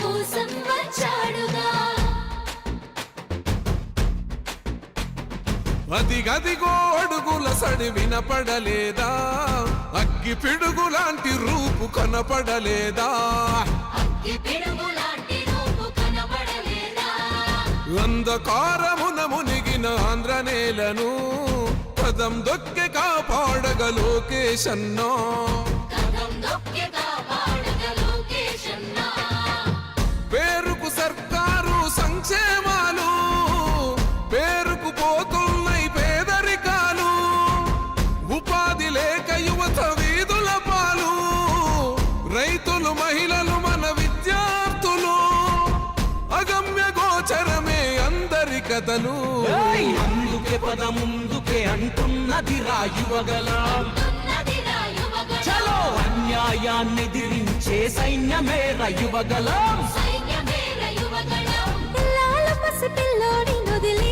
కోసం గది గోడుగుల సడి వినపడలేదా? అగ్గి పిడుగు లాంటి రూపు కనపడలేదా? అందకారమున మునిగిన ఆంధ్ర నేలను పదం దొక్కె కాపాడగ లోకేశన్నో. కథలు! అందుకే పద ముందుకే అంటున్నది రాయువగలం చలో అన్యాయాన్ని దిరించే సైన్యమే రయువగలం పిల్లోడి నుదిలి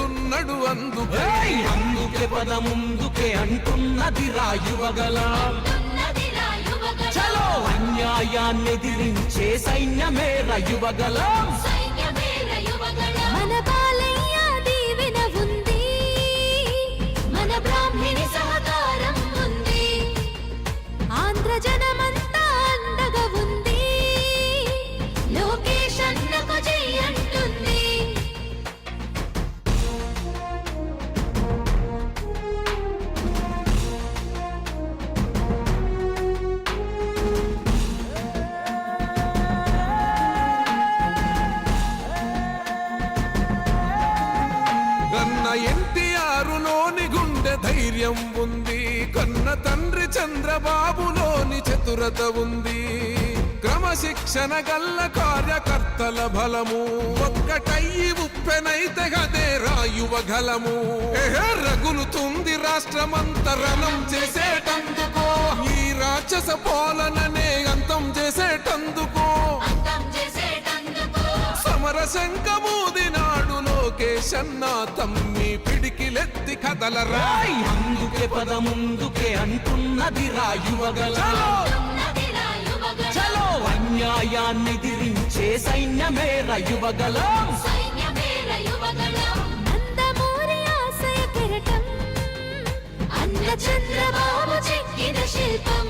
చేస్తున్నాడు అందుకై! అందుకే పద ముందుకే అంటున్నది రాయువగలం చలో అన్యాయాన్ని దిరించే సైన్యమే రయువగలం మన కన్న ఎన్టీఆర్లోని గుండె ధైర్యం ఉంది. కన్న తండ్రి చంద్రబాబులోని చతురత ఉంది. క్రమశిక్షణ గల్ల కార్యకర్తల బలము. ఒక్కటయ్యి ఉప్పెనైతే గదే రాయువ గలము. రగులుతుంది రాష్ట్రమంతరణం చేసేటందుకో. ఈ రాక్షస పాలననే అంతం చేసేటందుకో. సమర శంఖమూదినాడు లోకేశన్న తమ్మి పిడికిలెత్తి కదలరా! అందుకే పద ముందుకే అంటున్నది రాయువగలం చలో! అన్యాయాన్ని దిరించే సైన్యమే అన్న చంద్రబాబు చెక్కిన శిల్పం.